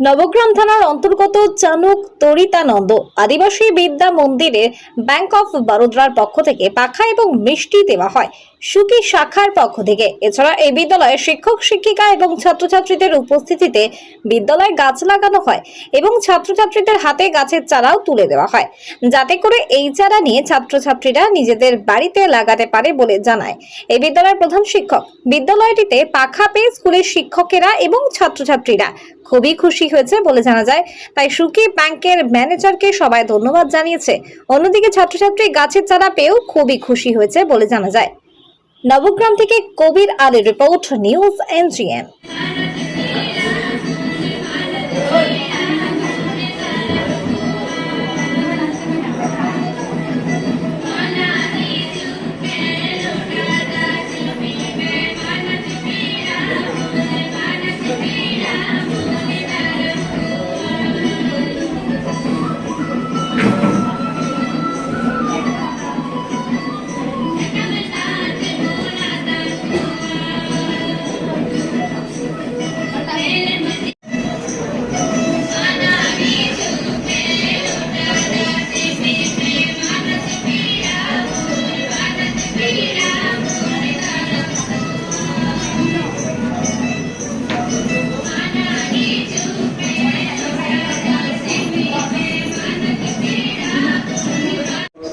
নবগ্রাম থানার অন্তর্গত চানুক তরিতানন্দ আদিবাসী বিদ্যা মন্দিরে ব্যাংক অফ বরোদার পক্ষ থেকে পাখা এবং মিষ্টি দেওয়া হয়। সুকি শাখার পক্ষ থেকে। এছাড়া এই বিদ্যালয়ে শিক্ষক, শিক্ষিকা এবং ছাত্রছাত্রীদের উপস্থিতিতে বিদ্যালয়ে গাছ লাগানো হয় এবং ছাত্রছাত্রীদের হাতে গাছের চারাও তুলে দেওয়া হয়। যাতে করে এই চারা নিয়ে ছাত্রছাত্রীরা নিজেদের বাড়িতে লাগাতে পারে বলে জানায়। এই বিদ্যালয়ের প্রধান শিক্ষক। বিদ্যালয়টিতে পাখা পেয়ে স্কুলের শিক্ষকেরা এবং ছাত্রছাত্রীরা খুবই খুশি হয়েছে বলে জানা যায়। তাই সুকি ব্যাংকের ম্যানেজারকে সবাই ধন্যবাদ জানিয়েছে। অন্যদিকে ছাত্রছাত্রী গাছের চারা পেয়েও খুবই খুশি হয়েছে বলে জানা যায়। নবগ্রাম থেকে কবির আলীর রিপোর্ট নিউজ এনজিএম।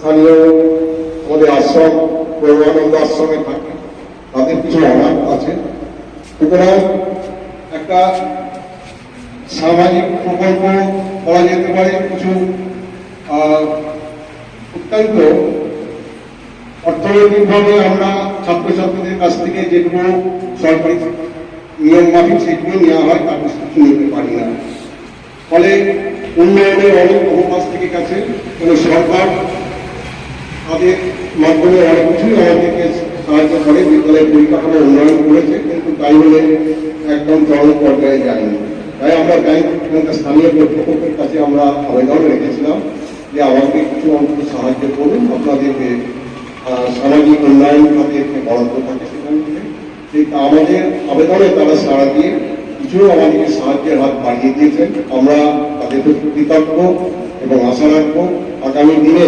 স্থানীয় আমাদের আশ্রম, প্রভানন্দ আশ্রমে থাকে। তাদের কিছু অনাথ আছে। সুতরাং একটা সামাজিক প্রকল্প করা যেতে পারে কিছু অত্যন্ত অর্থনৈতিকভাবে আমরা ছাত্রছাত্রীদের কাছ থেকে যেগুলো সরকারি নিয়ম মাফিক সেগুলো নেওয়া হয়, তার কিছু নিতে পারি না। ফলে উন্নয়নের অনেক বহু অবকাশ থেকে গেছে। এবং সরকার তাদের মাধ্যমে অনেক কিছুই আমাদেরকে সাহায্য করে বিদ্যালয়ের পরিকাঠামো উন্নয়ন করেছে, কিন্তু তাই বলে একদম চরম পর্যায়ে যায়নি। তাই আমরা ব্যাংক স্থানীয় কর্তৃপক্ষের কাছে আমরা আবেদন রেখেছিলাম যে আমাদের কিছু অন্তত সাহায্য করুন আপনাদেরকে সামাজিক উন্নয়ন খাতে বরাদ্দ থাকে সেখান থেকে। সেই আমাদের আবেদনে তারা সাড়া দিয়ে কিছু আমাদেরকে সাহায্যের হাত বাড়িয়ে দিয়েছেন। আমরা তাদের কৃতজ্ঞ এবং আশা রাখব আগামী দিনে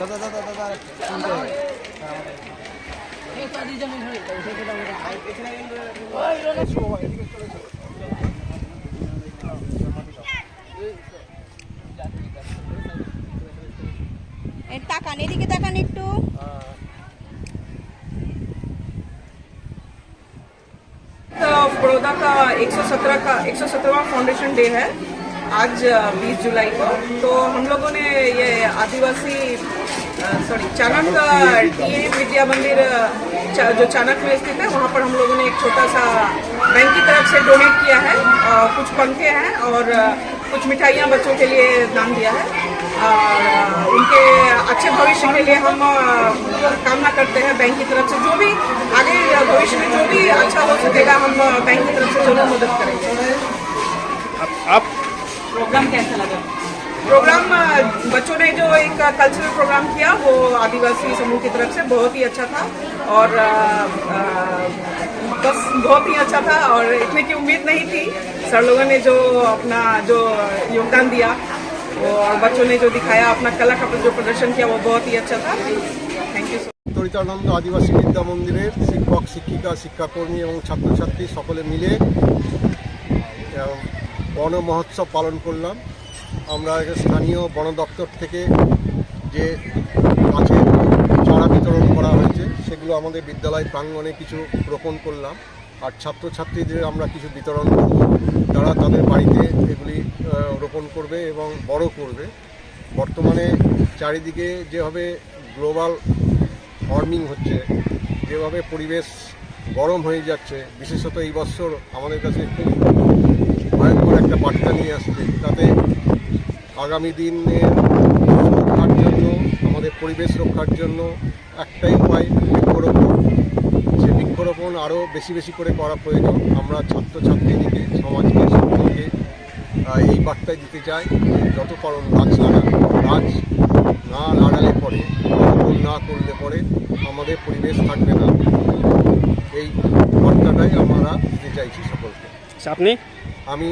ব্যবহার করার জন্য। এর তাকান এদিকে তাকান একটু ऑफ बड़ौदा का 117 का 117वां फाउंडेशन डे है आज अ, 20 जुलाई को तो हम लोगों ने ये आदिवासी सॉरी चाणक टीए विद्या मंदिर चा- जो चाणक में स्थित है वहाँ पर हम लोगों ने एक छोटा सा बैंक की तरफ़ से डोनेट किया है अ, कुछ पंखे हैं और कुछ मिठाइयाँ बच्चों के लिए दान दिया है। अ, उनके अच्छे भविष्य के लिए हम कामना करते हैं बैंक की तरफ़ से। जो भी आगे भविष्य में जो भी अच्छा हो सकेगा हम बैंक की तरफ़ से ज़रूर मदद करेंगे। आप प्रोग्राम कैसा लगा? प्रोग्राम अ, बच्चों ने जो एक कल्चरल प्रोग्राम किया वो आदिवासी समूह की तरफ से बहुत ही अच्छा था और अ, अ, बस बहुत ही अच्छा था और इतने की उम्मीद नहीं थी सर लोगों ने जो अपना जो योगदान दिया वो और बच्चों ने जो दिखाया अपना कला का जो प्रदर्शन किया वो बहुत ही अच्छा था थैंक यू सो তরিতানন্দ আদিবাসী বিদ্যা মন্দিরের শিক্ষক শিক্ষিকা শিক্ষাকর্মী এবং ছাত্রছাত্রী সকলে মিলে আহ, বন মহোৎসব পালন করলাম আমরা স্থানীয় বন দপ্তর থেকে যে গাছের চারা বিতরণ করা হয়েছে, সেগুলো আমাদের বিদ্যালয় প্রাঙ্গণে কিছু রোপণ করলাম। আর ছাত্রছাত্রীদের আমরা কিছু বিতরণ করব। তারা তাদের বাড়িতে এগুলি রোপণ করবে এবং বড় করবে। বর্তমানে চারিদিকে যেভাবে গ্লোবাল ওয়ার্মিং হচ্ছে, যেভাবে পরিবেশ গরম হয়ে যাচ্ছে, বিশেষত এই বছর আমাদের কাছে খুব ভয়ঙ্কর একটা বার্তা নিয়ে আসছে। তাতে আগামী দিনে রক্ষার জন্য আমাদের পরিবেশ রক্ষার জন্য একটাই উপায় বৃক্ষরোপণ। সে বৃক্ষরোপণ আরও বেশি বেশি করে করা প্রয়োজন। আমরা ছাত্রছাত্রীদেরকে সমাজকে সকলকে এই বার্তায় দিতে চাই যে যত পারুন গাছ লাগান গাছ না লাগালে পরে রোপণ না করলে পরে আমাদের পরিবেশ থাকবে না। এই বার্তাটাই আমরা দিতে চাইছি সকলকে। আপনি? আমি